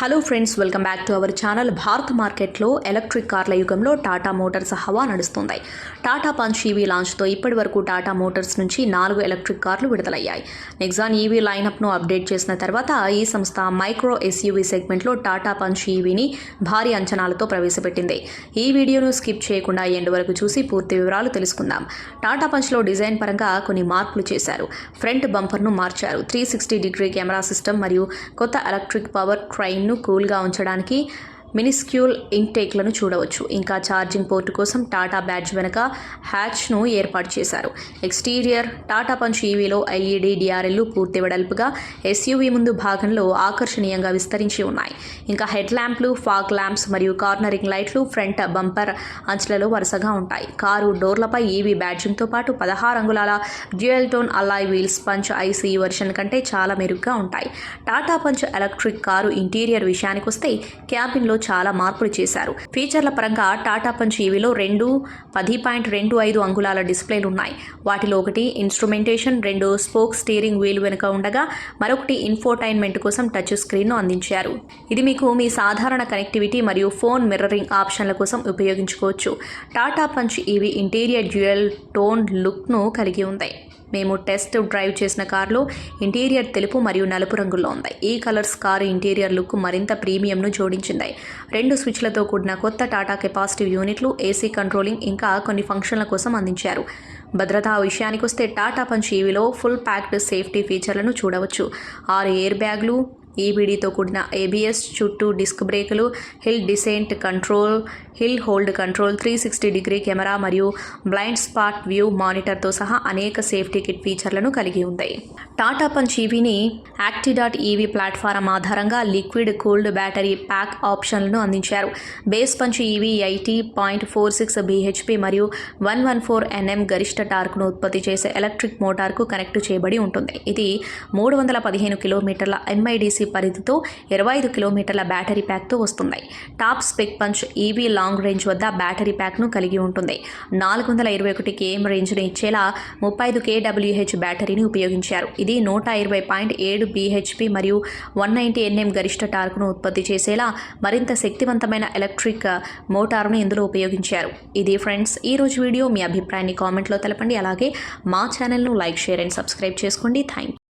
Hello friends welcome back to our channel Bharat మార్కెట్లో electric కార్ల యుగంలో టాటా మోటార్స్ హవా నడుస్తుంది. టాటా పంచ్ ఈవీ లాంచ్తో ఇప్పటి వరకు టాటా మోటార్స్ నుంచి నాలుగు ఎలక్ట్రిక్ కార్లు విడుదలయ్యాయి. నెక్సాన్ ఈవీ లైనప్ను అప్డేట్ చేసిన తర్వాత ఈ సంస్థ మైక్రో ఎస్యూవీ సెగ్మెంట్లో టాటా పంచ్ ఈవీని భారీ అంచనాలతో ప్రవేశపెట్టింది. ఈ వీడియోను స్కిప్ చేయకుండా ఎండ్ వరకు చూసి పూర్తి వివరాలు తెలుసుకుందాం. టాటా పంచ్లో డిజైన్ పరంగా కొన్ని మార్పులు చేశారు. ఫ్రంట్ బంపర్ను మార్చారు. Three sixty degree camera system మరియు కొత్త ఎలక్ట్రిక్ పవర్ ట్రైన్ కూల్గా ఉంచడానికి మినిస్క్యూల్ ఇంటేక్లను చూడవచ్చు. ఇంకా ఛార్జింగ్ పోర్టు కోసం టాటా బ్యాడ్జ్ వెనుక హ్యాచ్ను ఏర్పాటు చేశారు. ఎక్స్టీరియర్ టాటా పంచ్ ఈవీలో ఎల్ఈడి డిఆర్ఎల్లు పూర్తి వెడల్పుగా ఎస్యూవీ ముందు భాగంలో ఆకర్షణీయంగా విస్తరించి ఉన్నాయి. ఇంకా హెడ్ ల్యాంప్లు ఫాగ్ ల్యాంప్స్ మరియు కార్నరింగ్ లైట్లు ఫ్రంట్ బంపర్ అంచులలో వరుసగా ఉంటాయి. కారు డోర్లపై ఈవీ బ్యాడ్జింగ్తో పాటు పదహారు అంగుళాల dual tone alloy wheels punch IC version కంటే చాలా మెరుగ్గా ఉంటాయి. Tata punch electric car interior విషయానికి వస్తే క్యాబిన్లో చాలా మార్పులు చేశారు. ఫీచర్ల పరంగా టాటా పంచ్ ఈవీలో రెండు పది పాయింట్ రెండు ఐదు అంగుళాల డిస్ప్లేలు ఉన్నాయి. వాటిలో ఒకటి ఇన్స్ట్రుమెంటేషన్ రెండు స్పోక్ స్టీరింగ్ వీల్ వెనుక ఉండగా మరొకటి ఇన్ఫోటైన్మెంట్ కోసం టచ్ స్క్రీన్ను అందించారు. ఇది మీకు మీ సాధారణ కనెక్టివిటీ మరియు ఫోన్ మిర్రరింగ్ ఆప్షన్ల కోసం ఉపయోగించుకోవచ్చు. Tata punch EV interior dual tone లుక్ను కలిగి ఉంది. మేము టెస్ట్ డ్రైవ్ చేసిన కారులో ఇంటీరియర్ తెలుపు మరియు నలుపు రంగుల్లో ఉంది. ఈ కలర్స్ కారు ఇంటీరియర్ లుక్ మరింత ప్రీమియంను జోడించింది. రెండు స్విచ్లతో కూడిన కొత్త టాటా కెపాసిటివ్ యూనిట్లు ఏసీ కంట్రోలింగ్ ఇంకా కొన్ని ఫంక్షన్ల కోసం అందించారు. భద్రతా విషయానికి వస్తే టాటా పంచ్ ఈవీలో ఫుల్ ప్యాక్డ్ సేఫ్టీ ఫీచర్లను చూడవచ్చు. ఆరు ఎయిర్ బ్యాగ్లు ఈబీడీతో కూడిన ఏబిఎస్ చుట్టూ డిస్క్ బ్రేకులు hill descent control hill hold control three sixty degree camera మరియు బ్లైండ్ స్పాట్ వ్యూ మానిటర్తో సహా అనేక సేఫ్టీ కిట్ ఫీచర్లను కలిగి ఉంది టాటా పంచ్ ఈవీని యాక్టిడాట్ ఈవీ ప్లాట్ఫారం ఆధారంగా లిక్విడ్ కూల్డ్ బ్యాటరీ ప్యాక్ ఆప్షన్లను అందించారు. Base Punch EV eighty point four six BHP మరియు వన్ వన్ ఫోర్ ఎన్ఎం గరిష్ట టార్క్ను ఉత్పత్తి చేసే ఎలక్ట్రిక్ మోటార్కు కనెక్ట్ చేయబడి ఉంటుంది. ఇది మూడు వందల పదిహేను కిలోమీటర్ల ఎంఐడిసి పరిధితో ఇరవై ఐదు కిలోమీటర్ల బ్యాటరీ ప్యాక్తో వస్తున్నాయి. Top spec punch EV long range వద్ద బ్యాటరీ ప్యాక్ను కలిగి ఉంటుంది. నాలుగు వందల ఇరవై ఒకటి కేఎం రేంజ్ను ఇచ్చేలా ముప్పై ఐదు కేడబ్ల్యూహెచ్ బ్యాటరీని ఉపయోగించారు. ఇది నూట ఇరవై పాయింట్ ఏడు బీహెచ్పి మరియు వన్ నైంటీ ఎన్ఎం గరిష్ట టార్క్ను ఉత్పత్తి చేసేలా మరింత శక్తివంతమైన ఎలక్ట్రిక్ మోటారును ఇందులో ఉపయోగించారు. ఇది ఫ్రెండ్స్ ఈ రోజు వీడియో. మీ అభిప్రాయాన్ని కామెంట్లో తెలపండి. అలాగే మా ఛానల్ను లైక్ షేర్ అండ్ సబ్స్క్రైబ్ చేసుకోండి. థ్యాంక్